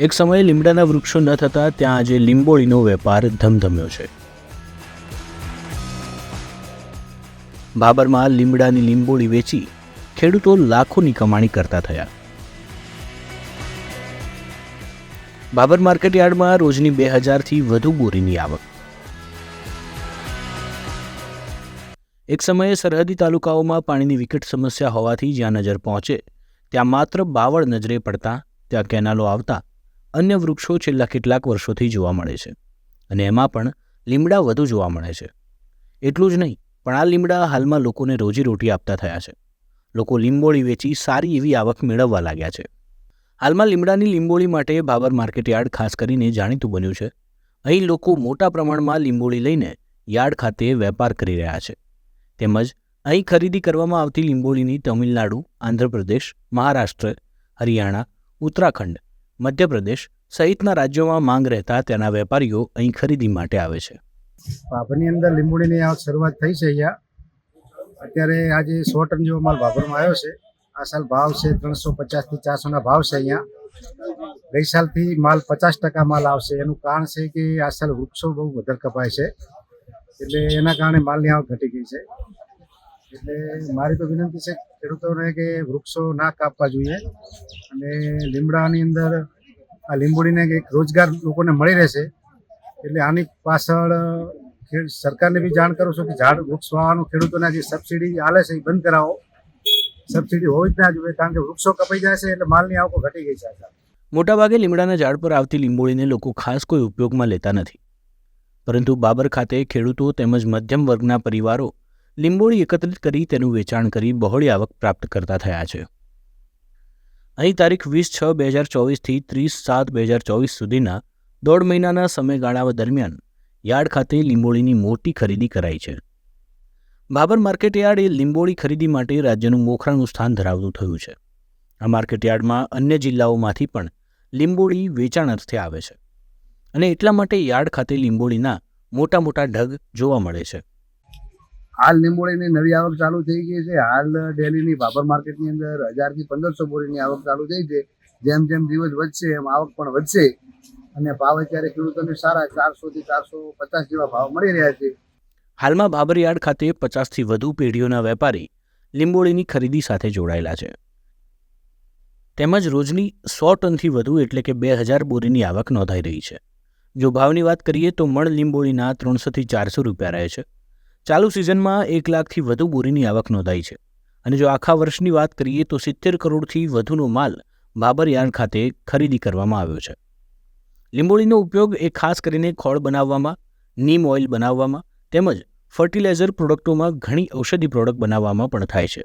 એક સમયે લીમડાના વૃક્ષો ન થતા ત્યાં આજે લીંબોળીનો વેપાર ધમધમ્યો છે. બાબરમાં લીમડાની લીંબોળી વેચી ખેડૂતો લાખોની કમાણી કરતા થયા. બાબર માર્કેટ યાર્ડમાં રોજની બે હજારથી વધુ બોરીની આવક. એક સમયે સરહદી તાલુકાઓમાં પાણીની વિકટ સમસ્યા હોવાથી જ્યાં નજર પહોંચે, ત્યાં માત્ર બાવળ નજરે પડતા, ત્યાં કેનાલો આવતા અન્ય વૃક્ષો છેલ્લા કેટલાક વર્ષોથી જોવા મળે છે અને એમાં પણ લીમડા વધુ જોવા મળે છે. એટલું જ નહીં, પણ આ લીમડા હાલમાં લોકોને રોજીરોટી આપતા થયા છે. લોકો લીંબોળી વેચી સારી એવી આવક મેળવવા લાગ્યા છે. હાલમાં લીમડાની લીંબોળી માટે બાબર માર્કેટ યાર્ડ ખાસ કરીને જાણીતું બન્યું છે. અહીં લોકો મોટા પ્રમાણમાં લીંબોળી લઈને યાર્ડ ખાતે વેપાર કરી રહ્યા છે. તેમજ અહીં ખરીદી કરવામાં આવતી લીંબોળીની તમિલનાડુ, આંધ્રપ્રદેશ, મહારાષ્ટ્ર, હરિયાણા, ઉત્તરાખંડ મધ્યપ્રદેશ સહિતના રાજ્યોમાં માંગ રહેતા તેના વેપારીઓ અહીં ખરીદી માટે આવે છે. ભાભરની અંદર લીંબુડીની શરૂઆત થઈ છે અહીંયા. અત્યારે આજે સો ટન જેવો માલ ભાભરમાં આવ્યો છે, આ સાલ ભાવ છે ત્રણસો પચાસથી ચારસોના ભાવ છે અહીંયા. ગઈ સાલથી માલ પચાસ ટકા માલ આવશે. એનું કારણ છે કે આ સાલ વૃક્ષો બહુ વધારે કપાય છે. એટલે એના કારણે માલની આવક ઘટી ગઈ છે. એટલે મારી તો વિનંતી છે ખેડૂતોને કે વૃક્ષો ના કાપવા જોઈએ. અને લીમડાની અંદર આ લીંબોડીને એક રોજગાર લોકોને મળી રહેશે. એટલે આની પાછળ સરકારને બી જાણ કરું છું કે ઝાડ, વૃક્ષ વાવવાનું ખેડૂતોને જે સબસિડી આલે છે, એ બંધ કરાવો. સબસિડી હોવી જ ના જોઈએ, કારણ કે વૃક્ષો કપાઈ જાય છે એટલે માલની આવકો ઘટી ગઈ છે. મોટાભાગે લીમડાના ઝાડ પર આવતી લીંબોળીને લોકો ખાસ કોઈ ઉપયોગમાં લેતા નથી. પરંતુ બાબર ખાતે ખેડૂતો તેમજ મધ્યમ વર્ગના પરિવારો લીંબોળી એકત્રિત કરી તેનું વેચાણ કરી બહોળી આવક પ્રાપ્ત કરતા થયા છે. અહીં તારીખ વીસ છ બે હજાર ચોવીસથી ત્રીસ સાત બે હજાર ચોવીસ સુધીના દોઢ મહિનાના સમયગાળા દરમિયાન યાર્ડ ખાતે લીંબોળીની મોટી ખરીદી કરાઈ છે. બાબર માર્કેટયાર્ડ એ લીંબોળી ખરીદી માટે રાજ્યનું મોખરાનું સ્થાન ધરાવતું થયું છે. આ માર્કેટયાર્ડમાં અન્ય જિલ્લાઓમાંથી પણ લીંબોળી વેચાણ અર્થે આવે છે. અને એટલા માટે યાર્ડ ખાતે લીંબોળીના મોટા મોટા ઢગ જોવા મળે છે. હાલ લીંબોળીની નવી આવક ચાલુ થઈ ગઈ છે. હાલ ડેલીની ભાભર માર્કેટની અંદર હજારથી પંદરસો બોરીની આવક ચાલુ થઈ છે. જેમ જેમ દિવસ વધશે એમ આવક પણ વધશે. અને ભાવ અત્યારે ખેડૂતોને સારા ચારસોથી ચારસો પચાસ જેવા ભાવ મળી રહ્યા છે. હાલમાં બાબરયાર્ડ ખાતે પચાસથી વધુ પેઢીઓના વેપારી લીંબોળીની ખરીદી સાથે જોડાયેલા છે. તેમજ રોજની સો ટનથી વધુ એટલે કે બે હજાર બોરીની આવક નોંધાઈ રહી છે. જો ભાવની વાત કરીએ તો મણ લીંબોળીના ત્રણસોથી ચારસો રૂપિયા રહે છે. ચાલુ સિઝનમાં એક લાખથી વધુ બોરીની આવક નોંધાઈ છે. અને જો આખા વર્ષની વાત કરીએ તો સિત્તેર કરોડથી વધુનો માલ બાબર યાર્ડ ખાતે ખરીદી કરવામાં આવ્યો છે. લીંબોળીનો ઉપયોગ એ ખાસ કરીને ખોળ બનાવવામાં, નીમ ઓઇલ બનાવવામાં તેમજ ફર્ટિલાઇઝર પ્રોડક્ટોમાં ઘણી ઔષધિ પ્રોડક્ટ બનાવવામાં પણ થાય છે.